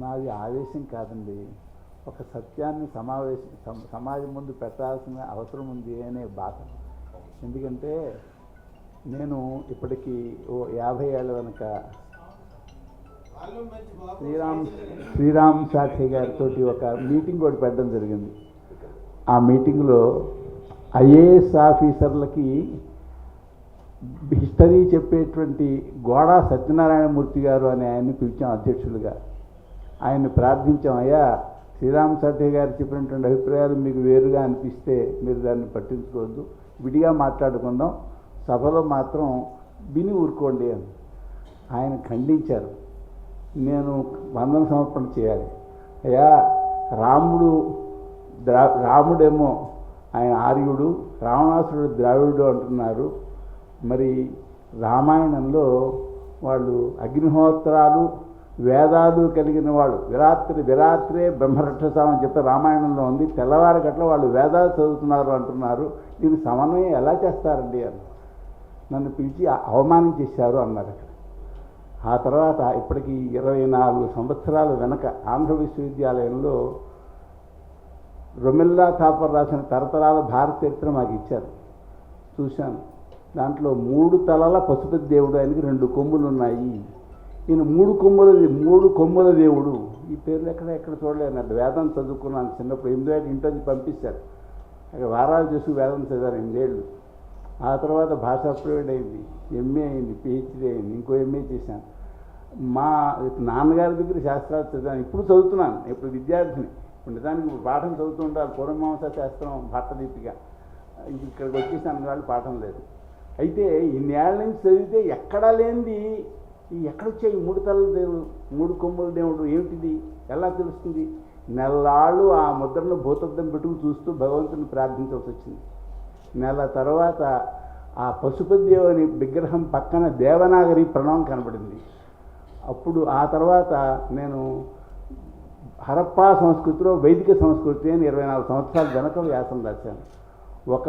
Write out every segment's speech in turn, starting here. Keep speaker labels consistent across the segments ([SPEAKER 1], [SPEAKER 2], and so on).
[SPEAKER 1] నాది ఆవేశం కాదండి. ఒక సత్యాన్ని సమావేశ సమాజం ముందు పెట్టాల్సిన అవసరం ఉంది అనే బాధ. ఎందుకంటే నేను ఇప్పటికీ ఓ యాభై ఏళ్ళ వెనక శ్రీరామ్ శ్రీరామ్ సాక్షి గారితో ఒక మీటింగ్ ఒకటి పెట్టడం జరిగింది. ఆ మీటింగ్లో ఐఏఎస్ ఆఫీసర్లకి హిస్టరీ చెప్పేటువంటి గోడా సత్యనారాయణమూర్తి గారు అనే ఆయన్ని పిలిచాం అధ్యక్షులుగా. ఆయన్ని ప్రార్థించాం అయ్యా శ్రీరామ్ సాఠే గారు చెప్పినటువంటి అభిప్రాయాలు మీకు వేరుగా అనిపిస్తే మీరు దాన్ని పట్టించుకోవద్దు. విడిగా మాట్లాడుకుందాం. సభలో మాత్రం విని ఊరుకోండి అని. ఆయన ఖండించారు. నేను వందన సమర్పణ చేయాలి. అయ్యా రాముడు ద్రా రాముడేమో ఆయన ఆర్యుడు రావణాసురుడు ద్రావిడు అంటున్నారు. మరి రామాయణంలో వాళ్ళు అగ్నిహోత్రాలు వేదాలు కలిగిన వాడు విరాత్రి విరాత్రే బ్రహ్మరక్షసాం అని చెప్పి రామాయణంలో ఉంది. తెల్లవారి గట్ల వాళ్ళు వేదాలు చదువుతున్నారు అంటున్నారు. దీని సమన్వయం ఎలా చేస్తారండి అని నన్ను పిలిచి అవమానం చేశారు అన్నారు అక్కడ. ఆ తర్వాత ఇప్పటికి ఇరవై నాలుగు సంవత్సరాల వెనక ఆంధ్ర విశ్వవిద్యాలయంలో రొమిల్లా థాపర్ రాసిన తరతరాల భారత చరిత్ర మాకు ఇచ్చారు. చూశాను. దాంట్లో మూడు తలల పశుపతి దేవుడు ఆయనకి రెండు కొమ్ములు ఉన్నాయి. ఈయన మూడు కొమ్మల మూడు కొమ్మల దేవుడు. ఈ పేర్లు ఎక్కడ ఎక్కడ చూడలేదు అంటే వేదం చదువుకున్నాను చిన్నప్పుడు. ఎనిమిది ఏళ్ళు ఇంటి పంపించారు అక్కడ వారాలు చేసి వేదం చదివాను ఎనిమిదేళ్ళు. ఆ తర్వాత భాషా ప్రవేడ్ అయింది. ఎంఏ అయింది పిహెచ్డీ అయింది ఇంకో ఎంఏ చేశాను. మా నాన్నగారి దగ్గర శాస్త్రాలు చదివాను. ఇప్పుడు చదువుతున్నాను. ఇప్పుడు విద్యార్థిని. ఇప్పుడు నిజానికి ఇప్పుడు పాఠం చదువుతూ ఉంటారు పూర్వమాంస శాస్త్రం భట్టదీపిక ఇక్కడికి వచ్చేసాను వాళ్ళు పాఠం లేదు. అయితే ఇన్నేళ్ళ నుంచి చదివితే ఎక్కడా లేనిది ఎక్కడొచ్చాయి ఈ మూడు తలల దేవుడు మూడు కొమ్ముల దేవుడు ఏమిటిది? ఎలా తెలుస్తుంది? నెలలాళ్ళు ఆ ముద్రను భూతద్దం పెట్టుకు చూస్తూ భగవంతుని ప్రార్థించవలసి వచ్చింది. నెల తర్వాత ఆ పశుపతి దేవుని విగ్రహం పక్కన దేవనాగరి ప్రణవం కనబడింది. అప్పుడు ఆ తర్వాత నేను హరప్పా సంస్కృతిలో వైదిక సంస్కృతి అని ఇరవై నాలుగు సంవత్సరాల వెనక వ్యాసం రాశాను. ఒక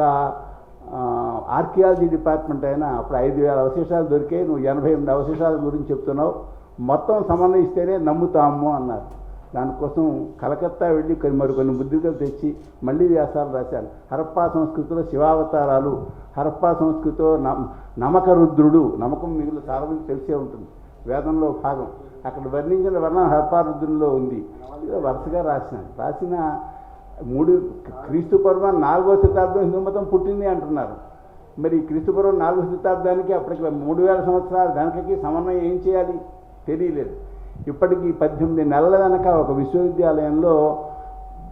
[SPEAKER 1] ఆర్కియాలజీ డిపార్ట్మెంట్ అయినా అప్పుడు ఐదు వేల అవశేషాలు దొరికాయి నువ్వు ఎనభై ఎనిమిది అవశేషాల గురించి చెప్తున్నావు. మొత్తం సమన్వయిస్తేనే నమ్ముతాము అన్నారు. దానికోసం కలకత్తా వెళ్ళి కొన్ని మరికొన్ని ముద్రికలు తెచ్చి మళ్ళీ వ్యాసాలు రాశాను హరప్పా సంస్కృతిలో శివావతారాలు హరప్పా సంస్కృతిలో నమక రుద్రుడు నమ్మకం మిగులు చాలా మంది తెలిసే ఉంటుంది. వేదంలో భాగం. అక్కడ వర్ణించిన వర్ణం హరప్పా రుద్రుల్లో ఉంది. వరుసగా రాసినాను రాసిన మూడు క్రీస్తు పూర్వం నాలుగో శతాబ్దం హిందూ మతం పుట్టింది అంటున్నారు. మరి క్రీస్తు పూర్వం నాలుగో శతాబ్దానికి అప్పటికి మూడు వేల సంవత్సరాల వెనకకి సమన్వయం ఏం చేయాలి? తెలియలేదు. ఇప్పటికి పద్దెనిమిది నెలల వెనక ఒక విశ్వవిద్యాలయంలో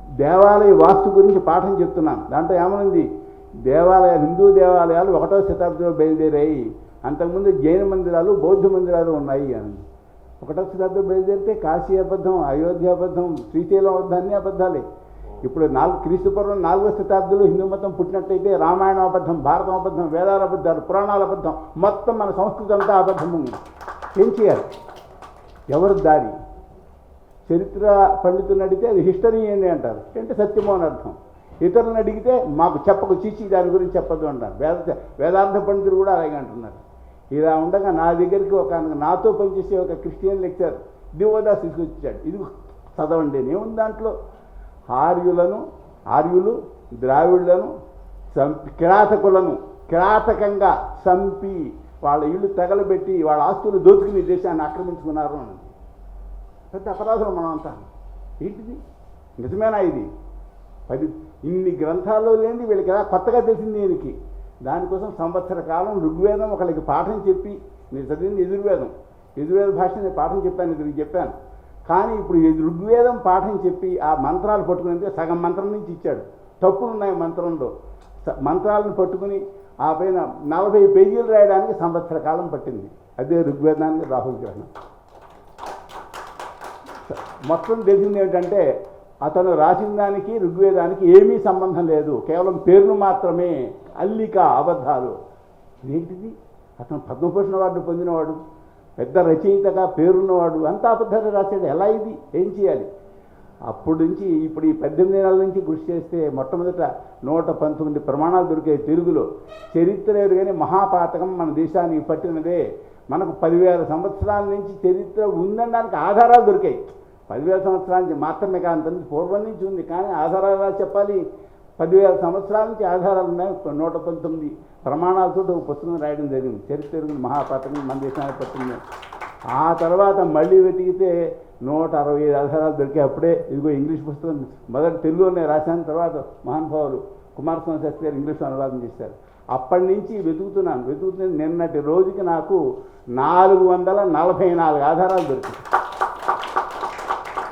[SPEAKER 1] దేవాలయ వాస్తు గురించి పాఠం చెప్తున్నాను. దాంట్లో ఏమనుంది? దేవాలయ హిందూ దేవాలయాలు ఒకటో శతాబ్దంలో బయలుదేరాయి. అంతకుముందు జైన మందిరాలు బౌద్ధ మందిరాలు ఉన్నాయి అని. ఒకటో శతాబ్దం బయలుదేరితే కాశీ అబద్ధం అయోధ్య అబద్ధం శ్రీశైలం అబద్ధాన్ని అబద్ధాలే. ఇప్పుడు నాలుగు క్రీస్తుపూర్వం నాలుగో శతాబ్దంలో హిందూ మతం పుట్టినట్టయితే రామాయణం అబద్ధం భారతం అబద్ధం వేదాల అబద్ధాలు పురాణాల అబద్ధం మొత్తం మన సంస్కృతి అంతా అబద్ధం ఉంది ఏం చేయాలి? ఎవరు దారి? చరిత్ర పండితులను అడిగితే అది హిస్టరీ ఏంటి అంటారు. అంటే సత్యమో అని అర్థం? ఇతరులను అడిగితే మాకు చెప్పకు చీచి దాని గురించి చెప్పదు అంటారు. వేద వేదాంత పండితులు కూడా అలాగే అంటున్నారు. ఇలా ఉండగా నా దగ్గరికి ఒక నాతో పనిచేసే ఒక క్రిస్టియన్ లెక్చర్ దివోదాస్ తీసుకొచ్చాడు. ఇది చదవండి. ఏముంది దాంట్లో? ఆర్యులను ఆర్యులు ద్రావిడులను చంపి కిరాతకులను కిరాతకంగా చంపి వాళ్ళ ఇల్లు తగలబెట్టి వాళ్ళ ఆస్తులు దోచుకుని దేశాన్ని ఆక్రమించుకున్నారు అని. పెద్ద అపరాధం మనం అంతా. ఏంటిది? నిజమేనా ఇది? పది ఇన్ని గ్రంథాల్లో లేని వీళ్ళకి ఎలా కొత్తగా తెలిసింది దీనికి దానికోసం సంవత్సర కాలం ఋగ్వేదం ఒకళ్ళకి పాఠం చెప్పి నేను చదివింది ఎదుర్వేదం ఎదుర్వేద భాష నేను పాఠం చెప్పాను ఇద్దరికి చెప్పాను. కానీ ఇప్పుడు ఈ ఋగ్వేదం పాఠం చెప్పి ఆ మంత్రాలు పట్టుకుని సగం మంత్రం నుంచి ఇచ్చాడు. తప్పులు ఉన్నాయి మంత్రంలో. స- మంత్రాలను పట్టుకుని ఆ పైన నలభై పేజీలు రాయడానికి సంవత్సర కాలం పట్టింది. అదే ఋగ్వేదానికి రాహుల్ గ్రహణం. మొత్తం తెలిసింది ఏంటంటే అతను రాసిన దానికి ఋగ్వేదానికి ఏమీ సంబంధం లేదు. కేవలం పేర్లు మాత్రమే అల్లిక అబద్ధాలు ఏంటిది అతను పద్మభూషణ అవార్డు పొందినవాడు. పెద్ద రచయితగా పేరున్నవాడు అంత అబద్ధాలు రాశాడు. ఎలా ఇది? ఏం చేయాలి? అప్పటి నుంచి ఇప్పుడు ఈ పద్దెనిమిది నెలల నుంచి కృషి చేస్తే మొట్టమొదట నూట పంతొమ్మిది ప్రమాణాలు దొరికాయి తెలుగులో. చరిత్ర ఎరుగని మహాపాతకం మన దేశానికి పట్టినదే. మనకు పదివేల సంవత్సరాల నుంచి చరిత్ర ఉందనడానికి ఆధారాలు దొరికాయి. పదివేల సంవత్సరాల నుంచి మాత్రమే కాదు పూర్వం నుంచి ఉంది. కానీ ఆధారాలు ఎలా చెప్పాలి? పదివేల సంవత్సరాల నుంచి ఆధారాలు ఉన్నాయి. నూట పంతొమ్మిది ప్రమాణాలతో ఒక పుస్తకం రాయడం జరిగింది. చరిత్ర మహాపత్రం మన దేశానికి పత్రిక ఆ తర్వాత మళ్ళీ వెతికితే నూట అరవై ఐదు ఆధారాలు దొరికాయి అప్పుడే. ఇదిగో ఇంగ్లీష్ పుస్తకం. మొదటి తెలుగులోనే రాశాను తర్వాత మహానుభావులు కుమారస్వామి శాస్త్రి గారు ఇంగ్లీష్ అనువాదం చేశారు. అప్పటి నుంచి వెతుకుతున్నాను. వెతుకుతున్న నిన్నటి రోజుకి నాకు నాలుగు వందల నలభై నాలుగు ఆధారాలు దొరికాయి.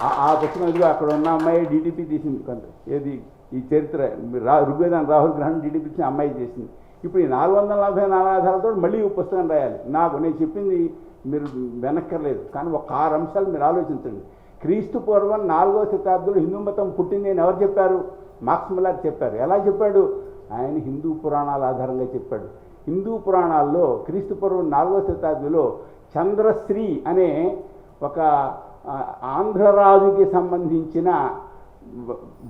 [SPEAKER 1] ఆ- పుస్తకం ఇదిగో అక్కడ ఉన్న అమ్మాయి డీటీపీ తీసింది. కొంత ఏది? ఈ చరిత్ర. రా ఋగ్వేదాన్ని రాహుల్ గ్రహణం డీటీపీ అమ్మాయి చేసింది. ఇప్పుడు ఈ నాలుగు వందల నలభై నాలుగు ఆధారాలతో మళ్ళీ ఈ పుస్తకం రాయాలి. నాకు నేను చెప్పింది మీరు వెనక్కర్లేదు. కానీ ఒక ఆరు అంశాలు మీరు ఆలోచించండి. క్రీస్తు పూర్వం నాలుగో శతాబ్దంలో హిందూ మతం పుట్టింది అని ఎవరు చెప్పారు? మార్క్స్ మిల్లర్ చెప్పారు. ఎలా చెప్పాడు? ఆయన హిందూ పురాణాల ఆధారంగా చెప్పాడు. హిందూ పురాణాల్లో క్రీస్తు పూర్వం నాలుగో శతాబ్దిలో చంద్రశ్రీ అనే ఒక ఆంధ్రరాజుకి సంబంధించిన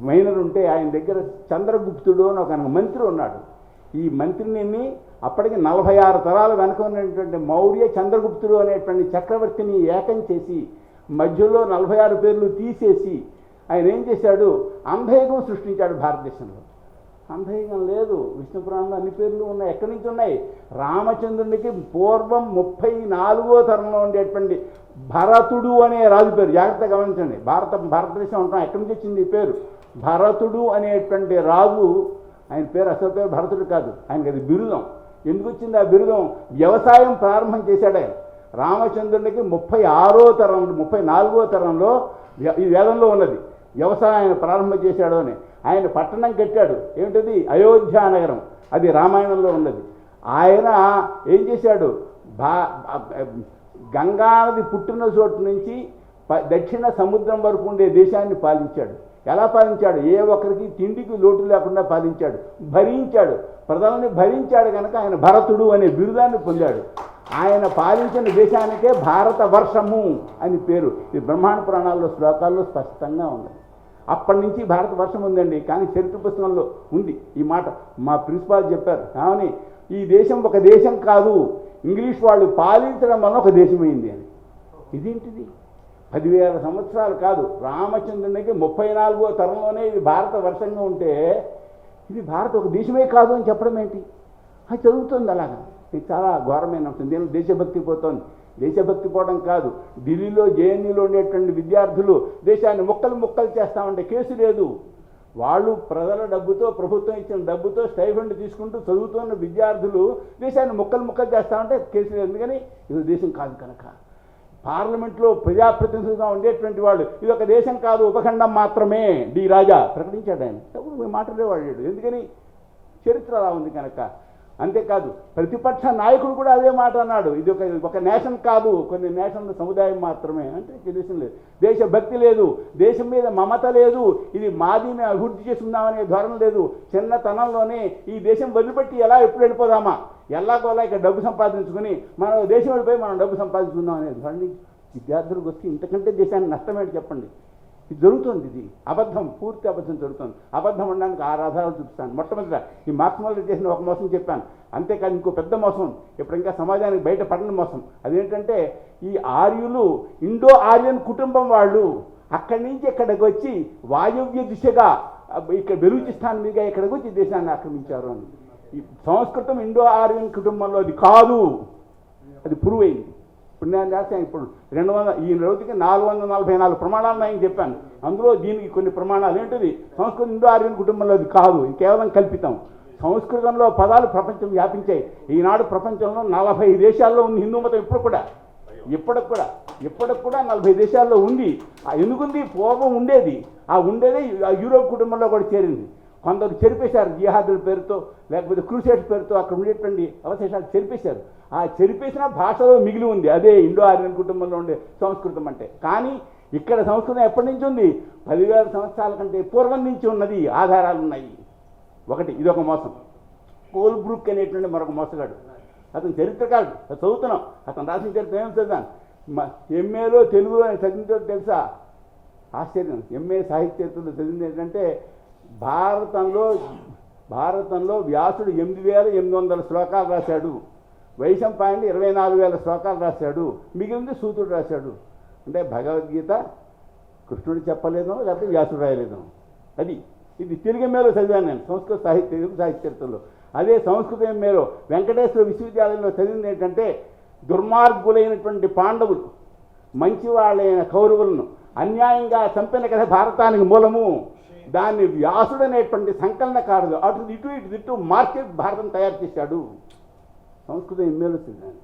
[SPEAKER 1] మైనర్ ఉంటే ఆయన దగ్గర చంద్రగుప్తుడు అని ఒక మంత్రి ఉన్నాడు. ఈ మంత్రిని అప్పటికి నలభై ఆరు తరాలు వెనక ఉన్నటువంటి మౌర్య చంద్రగుప్తుడు అనేటువంటి చక్రవర్తిని ఏకం చేసి మధ్యలో నలభై ఆరు పేర్లు తీసేసి ఆయన ఏం చేశాడు? అంధయుగం సృష్టించాడు భారతదేశంలో. అంధయుగం లేదు. విష్ణు పురాణంలో అన్ని పేర్లు ఉన్నాయి. ఎక్కడి నుంచి ఉన్నాయి? రామచంద్రునికి పూర్వం ముప్పై నాలుగో తరంలో ఉండేటువంటి భరతుడు అనే రాజు పేరు. జాగ్రత్తగా గమనించండి. భారత భారతదేశం ఉంటాం ఎక్కడి నుంచి వచ్చింది ఈ పేరు? భరతుడు అనేటువంటి రాజు ఆయన పేరు అసలు పేరు భరతుడు కాదు ఆయనకి అది బిరుదం. ఎందుకు వచ్చింది ఆ బిరుదం? వ్యవసాయం ప్రారంభం చేశాడు ఆయన. రామచంద్రునికి ముప్పై ఆరో తరం ముప్పై నాలుగో తరంలో ఈ వేదంలో ఉన్నది. వ్యవసాయం ప్రారంభం చేశాడు అని. ఆయన పట్టణం కట్టాడు. ఏమిటది? అయోధ్య నగరం. అది రామాయణంలో ఉన్నది. ఆయన ఏం చేశాడు? భా గంగానది పుట్టిన చోటు నుంచి ప- దక్షిణ సముద్రం వరకు ఉండే దేశాన్ని పాలించాడు. ఎలా పాలించాడు? ఏ ఒక్కరికి తిండికి లోటు లేకుండా పాలించాడు. భరించాడు. ప్రజల్ని భరించాడు కనుక ఆయన భరతుడు అనే బిరుదాన్ని పొందాడు. ఆయన పాలించిన దేశానికే భారతవర్షము అని పేరు. ఇది బ్రహ్మాండ పురాణాల్లో శ్లోకాల్లో స్పష్టంగా ఉంది. అప్పటి నుంచి భారతవర్షం ఉందండి. కానీ చరిత్ర పుస్తకంలో ఉంది ఈ మాట. మా ప్రిన్సిపాల్ చెప్పారు. కానీ ఈ దేశం ఒక దేశం కాదు. ఇంగ్లీష్ వాళ్ళు పాలించడం వల్ల ఒక దేశమైంది అని. ఇదేంటిది? పదివేల సంవత్సరాలు కాదు రామచంద్రునికి ముప్పై నాలుగో తరంలోనే ఇది భారత వర్షంగా ఉంటే ఇది భారత ఒక దేశమే కాదు అని చెప్పడం ఏంటి? అది చదువుతుంది అలాగా. ఇది చాలా ఘోరమైన అంశం. దీనిలో దేశభక్తి పోతోంది. దేశభక్తి పోవడం కాదు. ఢిల్లీలో జేఎన్యూలో ఉండేటువంటి విద్యార్థులు దేశాన్ని ముక్కలు ముక్కలు చేస్తామంటే కేసు లేదు. వాళ్ళు ప్రజల డబ్బుతో ప్రభుత్వం ఇచ్చిన డబ్బుతో స్టైఫండ్ తీసుకుంటూ చదువుతున్న విద్యార్థులు దేశాన్ని ముక్కలు ముక్కలు చేస్తామంటే కేసు లేదు. ఎందుకని? ఇది దేశం కాదు కనుక. పార్లమెంట్లో ప్రజాప్రతినిధులుగా ఉండేటువంటి వాళ్ళు ఇది ఒక దేశం కాదు ఉపఖండం మాత్రమే డి రాజా. ప్రకటించాడు ఆయన. తప్పుడు మాటలే ఎందుకని? చరిత్ర అలా ఉంది కనుక. అంతేకాదు ప్రతిపక్ష నాయకుడు కూడా అదే మాట అన్నాడు. ఇది ఒక ఒక నేషన్ కాదు కొన్ని నేషన్ల సముదాయం మాత్రమే అంటే తెలిసిన లేదు. దేశభక్తి లేదు దేశం మీద మమత లేదు ఇది మాది మేము అభివృద్ధి చేసుకుందామనే ధోరణ లేదు. చిన్నతనంలోనే ఈ దేశం వదిలిపెట్టి ఎలా ఎప్పుడు వెళ్ళిపోదామా? ఎలాగోలా ఇక్కడ డబ్బు సంపాదించుకుని మనం దేశం వెళ్ళిపోయి మనం డబ్బు సంపాదించుకుందాం అనే ధోరణి విద్యార్థులకు వచ్చి ఇంతకంటే దేశానికి నష్టమేంటి చెప్పండి? ఇది జరుగుతుంది ఇది. అబద్ధం పూర్తి అబద్ధం జరుగుతుంది. అబద్ధం ఉండడానికి ఆరు ఆధారాలు చూపిస్తాను. మొట్టమొదట ఈ మార్క్స్మాల్ చేసిన ఒక మోసం చెప్పాను. అంతేకాదు ఇంకో పెద్ద మోసం ఇప్పుడు ఇంకా సమాజానికి బయట పడిన మోసం. అదేంటంటే ఈ ఆర్యులు ఇండో ఆర్యన్ కుటుంబం వాళ్ళు అక్కడి నుంచి ఇక్కడికి వచ్చి వాయువ్య దిశగా ఇక్కడ బెలూచిస్తాన్ మీద ఇక్కడికి వచ్చి దేశాన్ని ఆక్రమించారు అని. ఈ సంస్కృతం ఇండో ఆర్యన్ కుటుంబంలో అది కాదు. అది ప్రూవ్ అయింది ఇప్పుడు నేను చేస్తాను ఇప్పుడు రెండు వందల ఈ రోజుకి నాలుగు వందల నలభై నాలుగు ప్రమాణాలు నేను చెప్పాను. అందులో దీనికి కొన్ని ప్రమాణాలు ఏంటిది? సంస్కృతం ఇండో ఆర్యన్ కుటుంబంలో అది కాదు ఇది కేవలం కల్పితం. సంస్కృతంలో పదాలు ప్రపంచం వ్యాపించాయి. ఈనాడు ప్రపంచంలో నలభై దేశాల్లో ఉంది హిందూ మతం ఇప్పుడు కూడా. ఇప్పటికి కూడా ఇప్పటికి కూడా నలభై దేశాల్లో ఉంది. ఆ ఎందుకుంది? పూర్వం ఉండేది. ఆ ఉండేదే ఆ యూరోప్ కుటుంబంలో కూడా చేరింది. కొందరు చెరిపేశారు జిహాదుల పేరుతో లేకపోతే క్రూసేట్స్ పేరుతో అక్కడ ఉండేటువంటి అవశేషాలు చెరిపేశారు. ఆ చెరిపేసిన భాషలో మిగిలి ఉంది. అదే ఇండో ఆర్యన్ కుటుంబంలో ఉండే సంస్కృతం అంటే. కానీ ఇక్కడ సంస్కృతం ఎప్పటి నుంచి ఉంది? పదివేల సంవత్సరాల కంటే పూర్వం నుంచి ఉన్నది ఆధారాలు ఉన్నాయి. ఒకటి ఇదొక ఒక మోసం కోల్బ్రూక్ అనేటువంటి మరొక మోసగాడు. అతను చరిత్రకారుడు చదువుతున్నాం. అతను రాసిన చరిత్ర ఏం చదివాను? ఎంఏలో తెలుగులో అని చదివిన తెలుసా? ఆశ్చర్యం. ఎంఏ సాహిత్యంలో చదివింది ఏంటంటే భారతంలో భారతంలో వ్యాసుడు ఎనిమిది వేల ఎనిమిది వందల శ్లోకాలు రాశాడు. వైశంపాయని ఇరవై నాలుగు వేల శ్లోకాలు రాశాడు. మిగిలింది సూతుడు రాశాడు. అంటే భగవద్గీత కృష్ణుడు చెప్పలేదో లేకపోతే వ్యాసుడు రాయలేదో. అది. ఇది తెలుగు మేలో చదివాను నేను సంస్కృత సాహిత్య తెలుగు సాహిత్య అదే సంస్కృతం మేలో. వెంకటేశ్వర విశ్వవిద్యాలయంలో చదివింది ఏంటంటే దుర్మార్గులైనటువంటి పాండవులు మంచివాళ్ళైన కౌరవులను అన్యాయంగా చంపిన కథ భారతానికి మూలము. దాన్ని వ్యాసుడు అనేటువంటి సంకలనకారుడు అటు ఇటు ఇటు ఇటు మార్కెట్ భారతం తయారు చేశాడు. సంస్కృతం ఎమ్మేలు వచ్చింది దాన్ని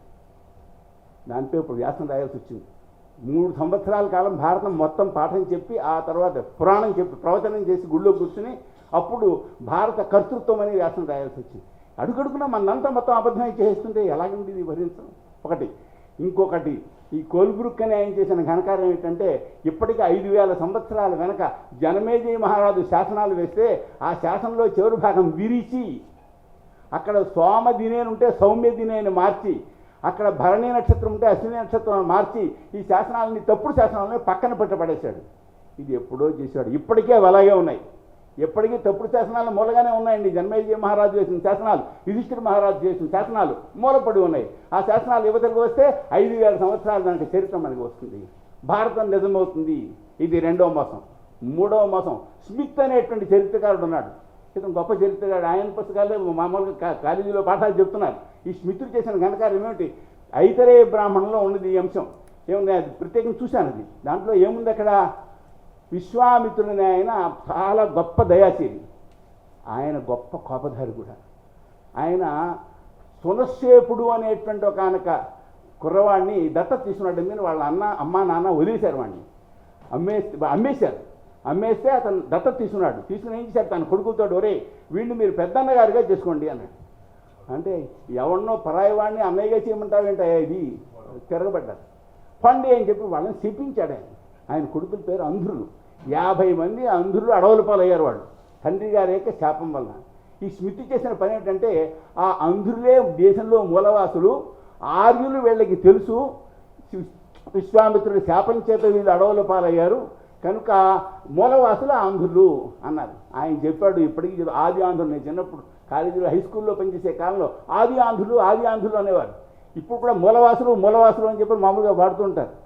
[SPEAKER 1] దానిపై ఇప్పుడు వ్యాసం రాయాల్సి వచ్చింది. మూడు సంవత్సరాల కాలం భారతం మొత్తం పాఠం చెప్పి ఆ తర్వాత పురాణం చెప్పి ప్రవచనం చేసి గుళ్ళో కూర్చుని అప్పుడు భారత కర్తృత్వం అనే వ్యాసం రాయాల్సి వచ్చింది. అడుగడుగున మనంతా మొత్తం అబద్ధమై చేస్తుంటే ఎలాగండి ఇది భరించడం ఒకటి. ఇంకొకటి ఈ కోల్బ్రుక్ అని ఆయన చేసిన ఘనకార్యం ఏంటంటే ఇప్పటికీ ఐదు వేల సంవత్సరాల వెనక జనమేజయ మహారాజు శాసనాలు వేస్తే ఆ శాసనంలో చివరి భాగం విరిచి అక్కడ సోమ దినేని ఉంటే సౌమ్య దినేని మార్చి అక్కడ భరణి నక్షత్రం ఉంటే అశ్విని నక్షత్రం మార్చి ఈ శాసనాలని తప్పుడు శాసనాలని పక్కన పెట్టబడేశాడు. ఇది ఎప్పుడో చేశాడు ఇప్పటికే అలాగే ఉన్నాయి. ఎప్పటికీ తప్పుడు శాసనాలు మూలగానే ఉన్నాయండి. జన్మేజీ మహారాజు చేసిన శాసనాలు యుధిష్ఠిర మహారాజు చేసిన శాసనాలు మూలపడి ఉన్నాయి. ఆ శాసనాలు యువతలకు వస్తే ఐదు వేల సంవత్సరాల దానికి చరిత్ర మనకి వస్తుంది. భారతం నిజమవుతుంది. ఇది రెండవ మాసం. మూడవ మాసం. స్మిత్ అనేటువంటి చరిత్రకారుడు ఉన్నాడు. ఇతను గొప్ప చరిత్రకారుడు. ఆయన పుస్తకాలే మామూలుగా కాలేజీలో పాఠాలు చెప్తున్నారు. ఈ స్మితుడు చేసిన ఘనకార్యం ఏమిటి? ఐతరేయ బ్రాహ్మణంలో ఉన్నది ఈ అంశం. ఏముంది? అది ప్రత్యేకంగా చూశాను అది. దాంట్లో ఏముంది అక్కడ? విశ్వామిత్రుని ఆయన చాలా గొప్ప దయాశీలి. ఆయన గొప్ప కోపధారి కూడా ఆయన సునశేపుడు అనేటువంటి ఒక ఆయనక కుర్రవాడిని దత్త తీసుకున్నాడు మీద వాళ్ళ అన్న అమ్మ నాన్న వదిలేశారు వాడిని. అమ్మేస్తే అమ్మేశారు. అమ్మేస్తే అతను దత్తత తీసుకున్నాడు. తీసుకుని ఏం చేశారు తన కొడుకులతో ఒరే వీళ్ళు మీరు పెద్దన్నగారిగా చేసుకోండి అన్నాడు. అంటే ఎవరినో పరాయవాడిని అన్నయ్యగా చేయమంటావేంటయ్యా ఇది? తిరగబడ్డారు. పండి అని చెప్పి వాళ్ళని శపించాడు ఆయన. ఆయన కొడుకుల పేరు అంధ్రులు. యాభై మంది అంధ్రులు అడవుల పాలయ్యారు వాళ్ళు. తండ్రి గారి యొక్క శాపం వలన. ఈ స్మృతి చేసిన పని ఏంటంటే ఆ అంధ్రులే దేశంలో మూలవాసులు ఆర్యులు వీళ్ళకి తెలుసు విశ్వామిత్రుడు శాపం చేత వీళ్ళు అడవుల పాలయ్యారు కనుక మూలవాసులు ఆంధ్రులు అన్నారు. ఆయన చెప్పాడు ఇప్పటికీ ఆది ఆంధ్రులు. నేను చిన్నప్పుడు కాలేజీలో హై స్కూల్లో పనిచేసే కాలంలో ఆది ఆంధ్రులు ఆది ఆంధ్రులు అనేవారు. ఇప్పుడు కూడా మూలవాసులు మూలవాసులు అని చెప్పి మామూలుగా వాడుతుంటారు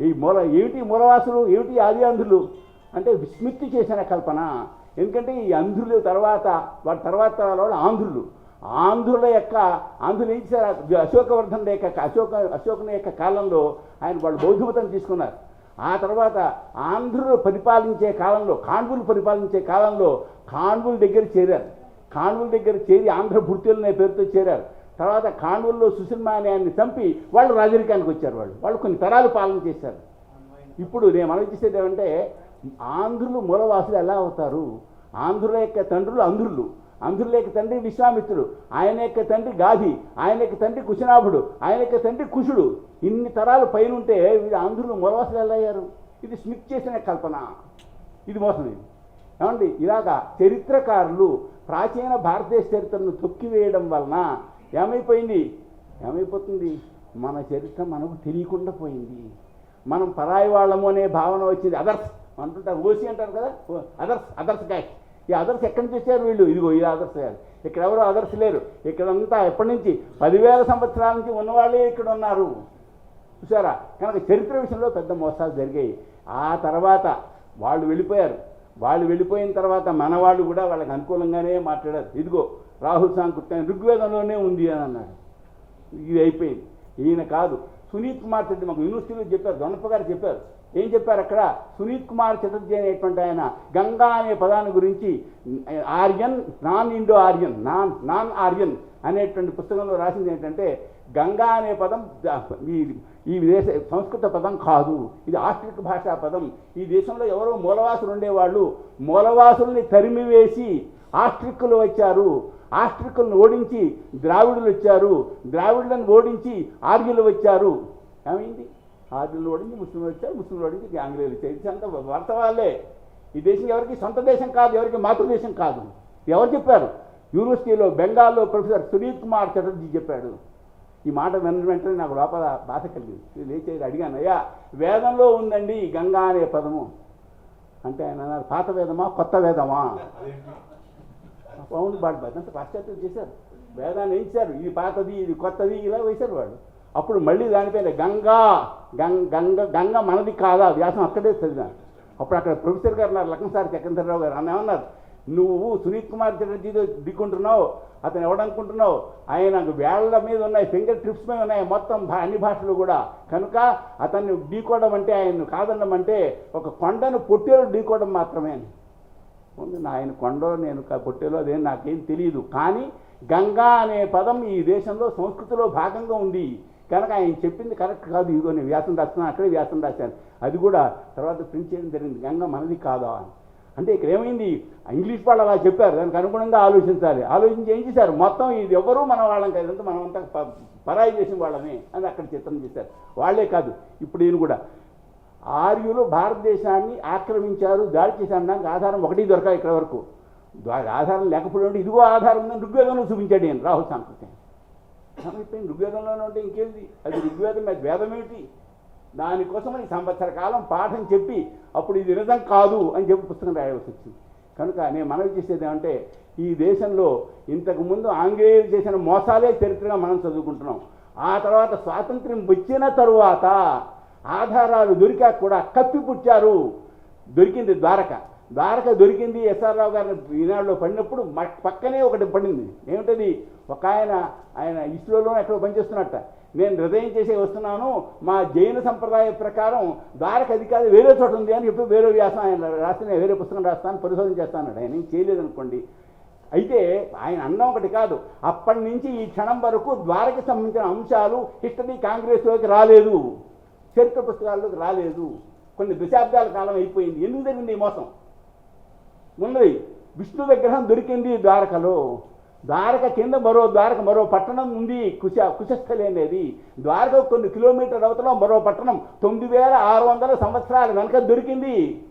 [SPEAKER 1] ఈ మూల ఏమిటి మూలవాసులు? ఏమిటి ఆది ఆంధ్రులు అంటే విస్మృతి చేసిన కల్పన. ఎందుకంటే ఈ అంధులు తర్వాత వాటి తర్వాత వాళ్ళు ఆంధ్రులు. ఆంధ్రుల యొక్క ఆంధ్రులు ఏం చేశారు? అశోకవర్ధన్ యొక్క అశోక అశోకుని యొక్క కాలంలో ఆయన వాళ్ళు బౌద్ధమతం తీసుకున్నారు. ఆ తర్వాత ఆంధ్రులు పరిపాలించే కాలంలో కాన్వులు పరిపాలించే కాలంలో కాన్వుల దగ్గర చేరారు. కాన్వుల దగ్గర చేరి ఆంధ్ర భృత్యులు అనే పేరుతో చేరారు. తర్వాత కానూరులో సుశర్మ చంపి వాళ్ళు రాజరికానికి వచ్చారు వాళ్ళు. వాళ్ళు కొన్ని తరాలు పాలన చేశారు. ఇప్పుడు నేను మనం చేసేది ఏమంటే ఆంధ్రులు మూలవాసులు ఎలా అవుతారు? ఆంధ్రుల యొక్క తండ్రులు అంధ్రులు అంధ్రుల యొక్క తండ్రి విశ్వామిత్రుడు. ఆయన యొక్క తండ్రి గాధి. ఆయన యొక్క తండ్రి కుశనాభుడు. ఆయన యొక్క తండ్రి కుషుడు. ఇన్ని తరాలు పైన ఉంటే వీళ్ళు ఆంధ్రులు మూలవాసులు ఎలా అయ్యారు? ఇది స్మిత్ చేసిన కల్పన. ఇది మోసం ఇది. ఏమండి? ఇలాగా చరిత్రకారులు ప్రాచీన భారతదేశ చరిత్రను తొక్కివేయడం వలన ఏమైపోయింది? ఏమైపోతుంది? మన చరిత్ర మనకు తెలియకుండా పోయింది. మనం పరాయి వాళ్ళము అనే భావన వచ్చింది. అదర్స్ అంటుంటారు. ఓసి అంటారు కదా? అదర్స్ అదర్స్ క్యాష్ ఈ అదర్స్ ఎక్కడి నుంచి వచ్చారు వీళ్ళు? ఇదిగో ఈ అదర్స్ గారు. ఇక్కడ ఎవరు అదర్స్ లేరు. ఇక్కడంతా ఎప్పటి నుంచి? పదివేల సంవత్సరాల నుంచి ఉన్నవాళ్ళే ఇక్కడ ఉన్నారు. చూసారా కనుక చరిత్ర విషయంలో పెద్ద మోసాలు జరిగాయి. ఆ తర్వాత వాళ్ళు వెళ్ళిపోయారు. వాళ్ళు వెళ్ళిపోయిన తర్వాత మన వాళ్ళు కూడా వాళ్ళకి అనుకూలంగానే మాట్లాడారు. ఇదిగో రాహుల్ సాంకృత్యం ఋగ్వేదంలోనే ఉంది అని అన్నాడు. ఇది అయిపోయింది. ఈయన కాదు. సునీత్ కుమార్ చటర్జీ మాకు యూనివర్సిటీలో చెప్పారు. దొండప్ప గారు చెప్పారు. ఏం చెప్పారు అక్కడ? సునీత్ కుమార్ చటర్జీ అనేటువంటి ఆయన గంగా అనే పదాన్ని గురించి Aryan non Indo Aryan non non Aryan అనేటువంటి పుస్తకంలో రాసింది ఏంటంటే గంగా అనే పదం ఈ ఈ దేశ సంస్కృత పదం కాదు. ఇది ఆస్ట్రిక్ భాషా పదం. ఈ దేశంలో ఎవరో మూలవాసులు ఉండేవాళ్ళు. మూలవాసుల్ని తరిమివేసి ఆస్ట్రిక్కులు వచ్చారు. ఆస్ట్రికులను ఓడించి ద్రావిడులు వచ్చారు. ద్రావిడులను ఓడించి ఆర్యులు వచ్చారు. ఏమైంది? ఆర్యులు ఓడించి ముస్లింలు వచ్చారు ముస్లింలు ఓడించి ఆంగ్లేయులు వచ్చారు. ఇది అంతా వార్త వాళ్ళే. ఈ దేశం ఎవరికి? సొంత దేశం కాదు ఎవరికి? మాతృదేశం కాదు. ఎవరు చెప్పారు? యూనివర్సిటీలో బెంగాల్లో ప్రొఫెసర్ సునీత్ కుమార్ చటర్జీ చెప్పాడు. ఈ మాట విన్న వెంటనే నాకు లోపల బాధ కలిగింది. లేచేది అడిగాను అయ్యా వేదంలో ఉందండి గంగా అనే పదము. అంటే ఆయన పాత వేదమా? కొత్త వేదమా? అవును వాడు అదంతా పాశ్చాత్యం చేశారు. వేదాన్ని వేయించారు ఇది పాతది ఇది కొత్తది ఇలా వేశారు వాడు అప్పుడు మళ్ళీ దానిపైన గంగా గంగ గంగ గంగ మనది కాదా? వ్యాసం అక్కడే చదివాను. అప్పుడు అక్కడ ప్రొఫెసర్ గారు ఉన్నారు లక్ష్మణసారి చక్రంధరరావు గారు అన్న ఏమన్నారు? నువ్వు సునీత్ కుమార్ చటర్జీతో దిక్కుంటున్నావు అతను ఎవడనుకుంటున్నావు? ఆయన వేళ్ళ మీద ఉన్నాయి ఫింగర్ ట్రిప్స్ మీద ఉన్నాయి మొత్తం అన్ని భాషలు కూడా. కనుక అతన్ని ఢీకోవడం అంటే ఆయన్ని కాదనడం అంటే ఒక కొండను పొట్టేలు ఢీకోవడం మాత్రమే అని. ఉంది. నాయన కొండో నేను కొట్టేలో పొట్టేలో అదేం నాకేం తెలియదు కానీ గంగా అనే పదం ఈ దేశంలో సంస్కృతిలో భాగంగా ఉంది. కనుక ఆయన చెప్పింది కరెక్ట్ కాదు. ఇదిగో నేను వ్యాసం రాస్తున్నాను. అక్కడే వ్యాసం రాశాను. అది కూడా తర్వాత ప్రింట్ చేయడం జరిగింది. గంగ మనది కాదా అని. అంటే ఇక్కడ ఏమైంది? ఇంగ్లీష్ వాళ్ళు అలా చెప్పారు. దానికి అనుగుణంగా ఆలోచించాలి. ఆలోచించి ఏం చేశారు? మొత్తం ఇది ఎవరు మన వాళ్ళం కాదు. మనం అంతా ప- పరాయి చేసిన వాళ్ళమే అని అక్కడ చిత్రం చేశారు. వాళ్ళే కాదు. ఇప్పుడు ఈయన కూడా ఆర్యులు భారతదేశాన్ని ఆక్రమించారు దాడి చేశారు. దానికి ఆధారం ఒకటి దొరకాలి ఇక్కడ వరకు. ఆధారం లేకపోవడం ఇదిగో ఆధారం ఉందని ఋగ్వేదంలో చూపించాడు నేను రాహుల్ సాంకృతి అయిపోయింది ఋగ్వేదంలోనే ఉంటే ఇంకేంది? అది ఋగ్వేదం అది వేదం ఏమిటి? దానికోసం ఈ సంవత్సర కాలం పాఠం చెప్పి అప్పుడు ఇది నిజం కాదు అని చెప్పి పుస్తకం రాయవలసి వచ్చింది. కనుక నేను మనవి చేసేది ఏమంటే ఈ దేశంలో ఇంతకుముందు ఆంగ్లేయులు చేసిన మోసాలే చరిత్రగా మనం చదువుకుంటున్నాం. ఆ తర్వాత స్వాతంత్ర్యం వచ్చిన తరువాత ఆధారాలు దొరికాక కూడా కప్పిపుచ్చారు దొరికింది ద్వారక. ద్వారక దొరికింది ఎస్ఆర్ రావు గారిని ఈనాడులో పడినప్పుడు మ- పక్కనే ఒకటి పడింది. ఏమిటది? ఒక ఆయన ఆయన ఇస్రోలో ఎక్కడో పనిచేస్తున్నట్ట. నేను హృదయం చేసే వస్తున్నాను మా జైన సంప్రదాయ ప్రకారం ద్వారక అది కాదు వేరే చోట ఉంది అని చెప్పి వేరే వ్యాసం ఆయన రాస్తే వేరే పుస్తకం రాస్తాను పరిశోధన చేస్తాను ఆయన ఏం చేయలేదనుకోండి. అయితే ఆయన అన్నం ఒకటి కాదు. అప్పటి నుంచి ఈ క్షణం వరకు ద్వారకి సంబంధించిన అంశాలు హిస్టరీ కాంగ్రెస్లోకి రాలేదు. చరిత్ర పుస్తకాల్లోకి రాలేదు. కొన్ని దశాబ్దాల కాలం అయిపోయింది. ఎందుకు జరిగింది ఈ మోసం? ఉన్నది విష్ణు విగ్రహం దొరికింది ద్వారకలో. ద్వారక కింద మరో ద్వారక మరో పట్టణం ఉంది కుశ కుశస్థలి అనేది. ద్వారక కొన్ని కిలోమీటర్ అవతల మరో పట్టణం తొమ్మిది వేల ఆరు వందల సంవత్సరాల వెనక దొరికింది.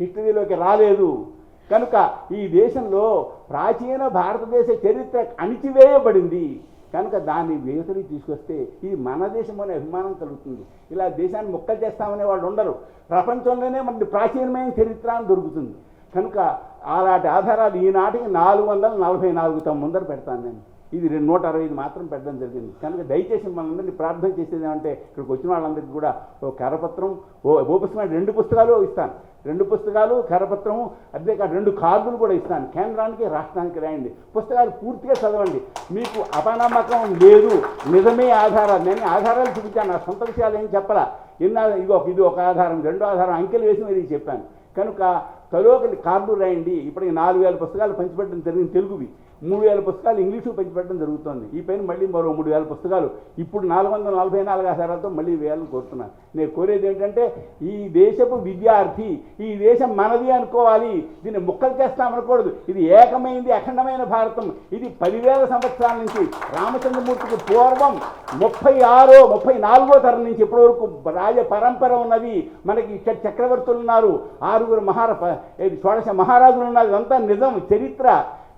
[SPEAKER 1] హిస్టరీలోకి రాలేదు. కనుక ఈ దేశంలో ప్రాచీన భారతదేశ చరిత్ర అణిచివేయబడింది. కనుక దాన్ని వేసరికి తీసుకొస్తే ఇది మన దేశం అనే అభిమానం కలుగుతుంది. ఇలా దేశాన్ని ముక్కలు చేస్తామనే వాళ్ళు ఉండరు. ప్రపంచంలోనే మనకి ప్రాచీనమైన చరిత్ర అని దొరుకుతుంది. కనుక అలాంటి ఆధారాలు ఈనాటికి నాలుగు వందల నలభై నాలుగు తొమ్మిది ముందర పెడతాను నేను. ఇది రెండు నూట అరవై ఐదు మాత్రం పెట్టడం జరిగింది. కనుక దయచేసి మనందరినీ ప్రార్థన చేసేది ఏమంటే ఇక్కడికి వచ్చిన వాళ్ళందరికీ కూడా ఓ కరపత్రం ఓ ఓ పుస్తకం రెండు పుస్తకాలు ఇస్తాను. రెండు పుస్తకాలు కరపత్రం అంతేకాదు రెండు కార్డులు కూడా ఇస్తాను. కేంద్రానికి రాష్ట్రానికి రాయండి. పుస్తకాలు పూర్తిగా చదవండి. మీకు అపనమ్మకం లేదు. నిజమే ఆధారాలు. నేను ఆధారాలు చూపించాను. నా సొంత విషయాలు ఏం చెప్పాలా? ఇన్నా ఇది ఒక ఇది ఒక ఆధారం రెండో ఆధారం అంకెలు వేసి మరి చెప్పాను. కనుక తలోకటి కార్డు రాయండి. ఇప్పటికి నాలుగు వేల పుస్తకాలు పంచిపెట్టడం జరిగింది తెలుగువి. మూడు వేల పుస్తకాలు ఇంగ్లీషు పెట్టడం జరుగుతుంది. ఈ పైన మళ్ళీ మరో మూడు వేల పుస్తకాలు. ఇప్పుడు నాలుగు వందల నలభై నాలుగు ఆధారాలతో మళ్ళీ వేయాలని కోరుతున్నాను నేను కోరేది ఏంటంటే ఈ దేశపు విద్యార్థి ఈ దేశం మనది అనుకోవాలి. దీన్ని ముక్కలు చేస్తామనకూడదు. ఇది ఏకమైంది అఖండమైన భారతం. ఇది పదివేల సంవత్సరాల నుంచి రామచంద్రమూర్తికి పూర్వం ముప్పై ఆరో ముప్పై నాలుగో తరం నుంచి ఇప్పటివరకు రాజ పరంపర ఉన్నది. మనకి ఇక్కడ చక్రవర్తులు ఉన్నారు. ఆరుగురు మహారా షోడశ మహారాజులు ఉన్నారు. ఇదంతా నిజం చరిత్ర.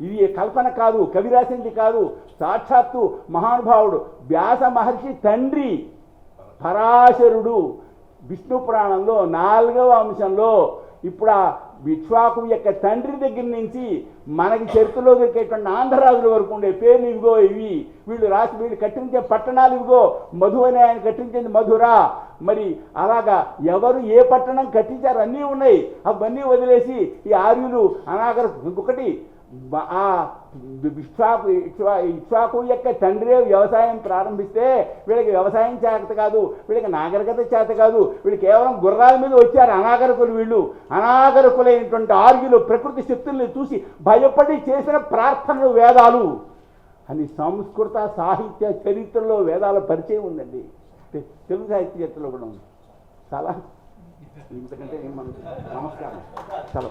[SPEAKER 1] ఇది కల్పన కాదు కవి రాసింది కాదు సాక్షాత్తు మహానుభావుడు వ్యాస మహర్షి తండ్రి పరాశరుడు. విష్ణు పురాణంలో నాలుగవ అంశంలో ఇప్పుడు ఆ విశ్వాకు యొక్క తండ్రి దగ్గర నుంచి మనకి చరిత్రలో దొరికేటువంటి ఆంధ్రరాజుల వరకు ఉండే పేర్లు ఇవిగో ఇవి. వీళ్ళు రాసి వీళ్ళు కట్టించే పట్టణాలు ఇవిగో. మధు అని ఆయన కట్టించింది మధుర. మరి అలాగా ఎవరు ఏ పట్టణం కట్టించారు అన్నీ ఉన్నాయి. అవన్నీ వదిలేసి ఈ ఆర్యులు అనాగర ఇంకొకటి ఇక్షాకు యొక్క తండ్రి వ్యవసాయం ప్రారంభిస్తే వీళ్ళకి వ్యవసాయం చేత కాదు వీళ్ళకి నాగరికత చేత కాదు వీళ్ళు కేవలం గుర్రాల మీద వచ్చారు అనాగరికులు వీళ్ళు. అనాగరికులైనటువంటి ఆర్యులు ప్రకృతి శక్తుల్ని చూసి భయపడి చేసిన ప్రార్థనలు వేదాలు. అని సంస్కృత సాహిత్య చరిత్రలో వేదాల పరిచయం ఉందండి. తెలుగు సాహిత్య చరిత్రలో కూడా ఉంది. చాలా. ఇంతకంటే నమస్కారం. చాలా.